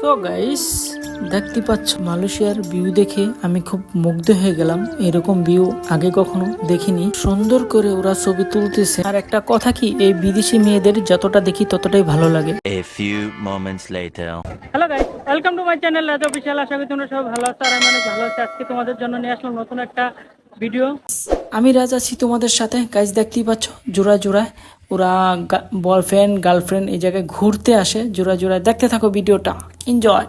So guys দেখতে পাচ্ছ মালয়েশিয়ার ভিউ দেখে আমি খুব মুগ্ধ হয়ে গেলাম। এরকম ভিউ আগে কখনো দেখিনি। সুন্দর করে ওরা ছবি তুলতেছে। আর একটা কথা কি এই বিদেশি মেয়েদের যতটা দেখি ততটাই ভালো লাগে। A few moments later. Hello guys welcome to my channel Raja official আশা করি তোমরা সবাই ভালো আছো আর আমি অনেক ভালো আছি। আজকে তোমাদের জন্য নিয়ে আসলাম নতুন একটা ভিডিও? আমি রাজ আছি তোমাদের সাথে। গাইজ দেখতেই পাচ্ছ? জোড়া জোড়ায় ওরা বয়ফ্রেন্ড গার্লফ্রেন্ড এই জায়গায় ঘুরতে আসে। জোড়া জোড়ায়। দেখতে থাকো ভিডিওটা। এনজয়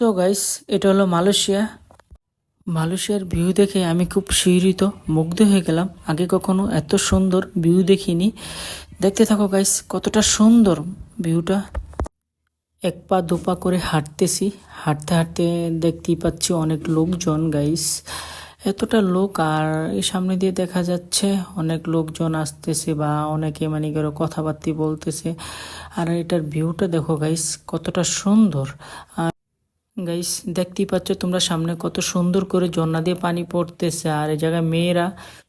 সো গাইস এটা হলো মালয়েশিয়া। মালয়েশিয়ার ভিউ দেখে আমি খুব শিহরিত, মুগ্ধ হয়ে গেলাম। আগে কখনো এত সুন্দর ভিউ দেখিনি। দেখতে থাকো গাইস কতটা সুন্দর ভিউটা এক পা, দু পা করে হাঁটতেছি। হাঁটতে হাঁটতে দেখতেই পাচ্ছি অনেক লোকজন গাইস এতটা লোক, আর এই সামনে দিয়ে দেখা যাচ্ছে অনেক লোকজন আসতেছে বা অনেকে মানে করে কথাবার্তা বলতেছে। আর এটার ভিউটা দেখো গাইস কতটা সুন্দর। আর গাইস দেখতেই পাচ্ছ তোমরা সামনে কত সুন্দর করে ঝর্ণা দিয়ে পানি পড়তেছে, আর এই জায়গায় মেয়েরা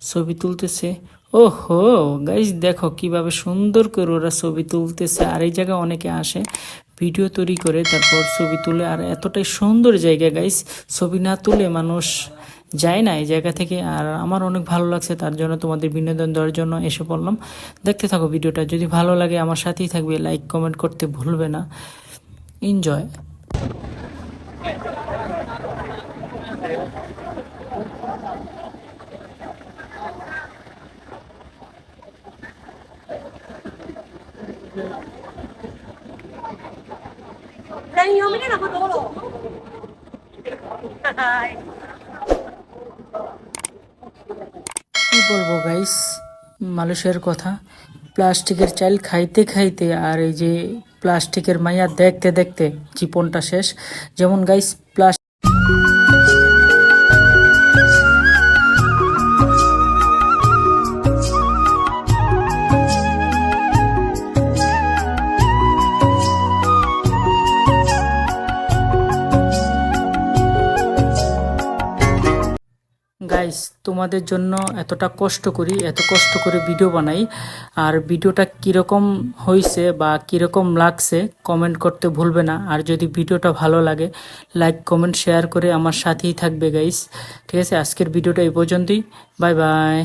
ছবি তুলতেছে। ও হো গাইস দেখো কীভাবে সুন্দর করে ওরা ছবি তুলতেছে, আর এই জায়গায় অনেকে আসে ভিডিও তৈরি করে, তারপর ছবি তুলে, আর এতটাই সুন্দর জায়গা গাইস ছবি না তুলে মানুষ যায় না এই জায়গা থেকে, আর আমার অনেক ভালো লাগছে, তার জন্য তোমাদের বিনোদন দেওয়ার জন্য এসে পড়লাম। দেখতে থাকো ভিডিওটা, যদি ভালো লাগে আমার সাথেই থাকবে লাইক কমেন্ট করতে ভুলবে না। এনজয় কি বলব গাইস মালয়েশিয়ার কথা। প্লাস্টিকের চাইল খাইতে খাইতে আর এই যে প্লাস্টিকের মাইয়া দেখতে দেখতে জীবনটা শেষ। যেমন গাইস গাইস তোমাদের জন্য এতটা কষ্ট করি, এত কষ্ট করে ভিডিও বানাই। আর ভিডিওটা কীরকম হয়েছে বা কীরকম লাগছে কমেন্ট করতে ভুলবে না। আর যদি ভিডিওটা ভালো লাগে লাইক কমেন্ট শেয়ার করে আমার সাথেই থাকবে গাইস ঠিক আছে, আজকের ভিডিওটা এই পর্যন্তই। Bye bye